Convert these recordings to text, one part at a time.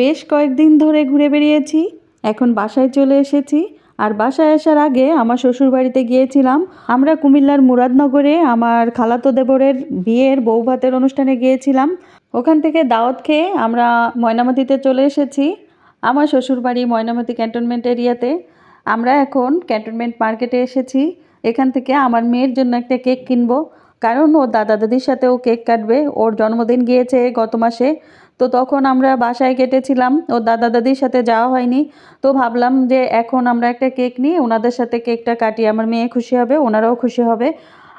বেশ কয়েকদিন ধরে ঘুরে বেরিয়েছি এখন বাসায় চলে এসেছি। আর বাসায় আসার আগে আমার শ্বশুর বাড়িতে গিয়েছিলাম। আমরা কুমিল্লার মুরাদনগরে আমার খালাতো দেবরের বিয়ের বউ ভাতের অনুষ্ঠানে গিয়েছিলাম। ওখান থেকে দাওয়াত খেয়ে আমরা ময়নামতিতে চলে এসেছি। আমার শ্বশুর বাড়ি ময়নামতি ক্যান্টনমেন্ট এরিয়াতে। আমরা এখন ক্যান্টনমেন্ট মার্কেটে এসেছি। এখান থেকে আমার মেয়ের জন্য একটা কেক কিনবো। কারণ ওর দাদা দাদির সাথে ও কেক কাটবে। ওর জন্মদিন গিয়েছে গত মাসে। তো তখন আমরা বাসায় কেটেছিলাম। ওর দাদা দাদির সাথে যাওয়া হয়নি। তো ভাবলাম যে এখন আমরা একটা কেক নিই, ওনাদের সাথে কেকটা কাটি, আমার মেয়ে খুশি হবে, ওনারাও খুশি হবে।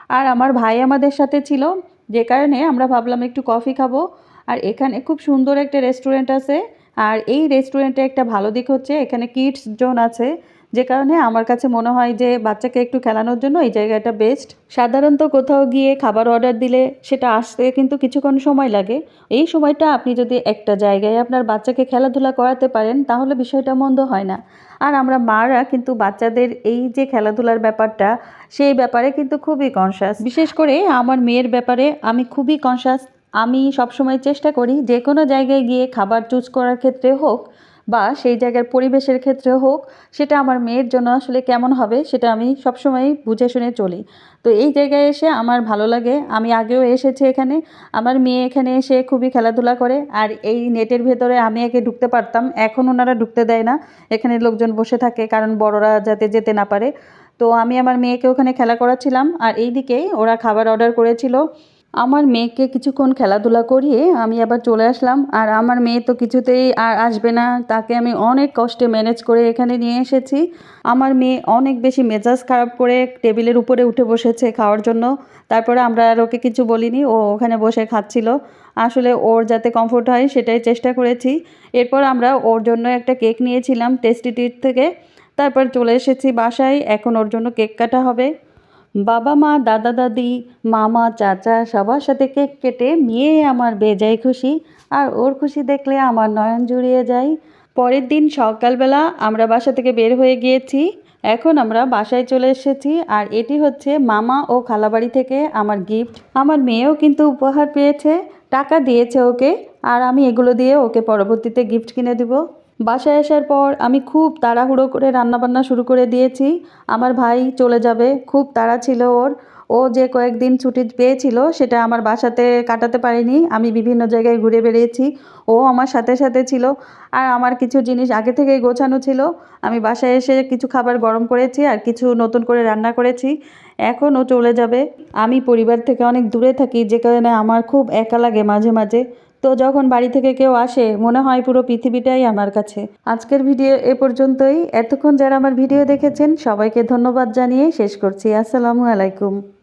আর আমার ভাই আমাদের সাথে ছিল, যে কারণে আমরা ভাবলাম একটু কফি খাব। আর এখানে খুব সুন্দর একটা রেস্টুরেন্ট আছে। আর এই রেস্টুরেন্টে একটা ভালো দিক হচ্ছে, এখানে কিডস জোন আছে। যে কারণে আমার কাছে মনে হয় যে বাচ্চাকে একটু খেলানোর জন্য এই জায়গাটা বেস্ট সাধারণত কোথাও গিয়ে খাবার অর্ডার দিলে সেটা আসতে কিন্তু কিছুক্ষণ সময় লাগে। এই সময়টা আপনি যদি একটা জায়গায় আপনার বাচ্চাকে খেলাধুলা করাতে পারেন, তাহলে বিষয়টা মন্দ হয় না। আর আমরা মারা কিন্তু বাচ্চাদের এই যে খেলাধুলার ব্যাপারটা, সেই ব্যাপারে কিন্তু খুবই কনসাস বিশেষ করে আমার মেয়ের ব্যাপারে আমি খুবই কনসাস আমি সবসময় চেষ্টা করি যে কোনো জায়গায় গিয়ে খাবার চুজ করার ক্ষেত্রে হোক বা সেই জায়গার পরিবেশের ক্ষেত্রে হোক, সেটা আমার মেয়ের জন্য আসলে কেমন হবে সেটা আমি সবসময় বুঝে শুনে চলি। তো এই জায়গায় এসে আমার ভালো লাগে। আমি আগেও এসেছি এখানে। আমার মেয়ে এখানে এসে খুবই খেলাধুলা করে। আর এই নেটের ভেতরে আমি একে ঢুকতে পারতাম। এখন ওনারা ঢুকতে দেয় না। এখানে লোকজন বসে থাকে কারণ বড়রা যাতে যেতে না পারে। তো আমি আমার মেয়েকে ওখানে খেলা করাচ্ছিলাম। আর এই দিকেই ওরা খাবার অর্ডার করেছিল। আমার মেয়েকে কিছুক্ষণ খেলাধুলা করিয়ে আমি আবার চলে আসলাম। আর আমার মেয়ে তো কিছুতেই আর আসবে না। তাকে আমি অনেক কষ্টে ম্যানেজ করে এখানে নিয়ে এসেছি। আমার মেয়ে অনেক বেশি মেজাজ খারাপ করে টেবিলের উপরে উঠে বসেছে খাওয়ার জন্য। তারপরে আমরা আর ওকে কিছু বলিনি। ও ওখানে বসে খাচ্ছিল। আসলে ওর যাতে কমফোর্ট হয় সেটাই চেষ্টা করেছি। এরপর আমরা ওর জন্য একটা কেক নিয়েছিলাম টেস্টি টিট থেকে। তারপর চলে এসেছি বাসায়। এখন ওর জন্য কেক কাটা হবে। বাবা, মা, দাদা, দাদি, মামা, চাচা সবার সাথে কেক কেটে মেয়ে আমার বেজায় খুশি। আর ওর খুশি দেখলে আমার নয়ন জুড়িয়ে যায়। পরের দিন সকালবেলা আমরা বাসা থেকে বের হয়ে গিয়েছি। এখন আমরা বাসায় চলে এসেছি। আর এটি হচ্ছে মামা ও খালাবাড়ি থেকে আমার গিফট আমার মেয়েও কিন্তু উপহার পেয়েছে। টাকা দিয়েছে ওকে। আর আমি এগুলো দিয়ে ওকে পরবর্তীতে গিফট কিনে দেবো। বাসায় আসার পর আমি খুব তাড়াহুড়ো করে রান্নাবান্না শুরু করে দিয়েছি। আমার ভাই চলে যাবে, খুব তাড়া ছিল ওর। ও যে কয়েকদিন ছুটি পেয়েছিল সেটা আমার বাসাতে কাটাতে পারিনি। আমি বিভিন্ন জায়গায় ঘুরে বেড়িয়েছি। ও আমার সাথে সাথে ছিল। আর আমার কিছু জিনিস আগে থেকেই গোছানো ছিল। আমি বাসায় এসে কিছু খাবার গরম করেছি আর কিছু নতুন করে রান্না করেছি। এখন ও চলে যাবে। আমি পরিবার থেকে অনেক দূরে থাকি যে কারণে আমার খুব একা লাগে মাঝে মাঝে। তো যখন বাড়ি থেকে কেউ আসে, মনে হয় পুরো পৃথিবীটাই আমার কাছে। আজকের ভিডিও এ পর্যন্তই। এতক্ষণ যারা আমার ভিডিও দেখেছেন, সবাইকে ধন্যবাদ জানিয়ে শেষ করছি। আসসালামু আলাইকুম।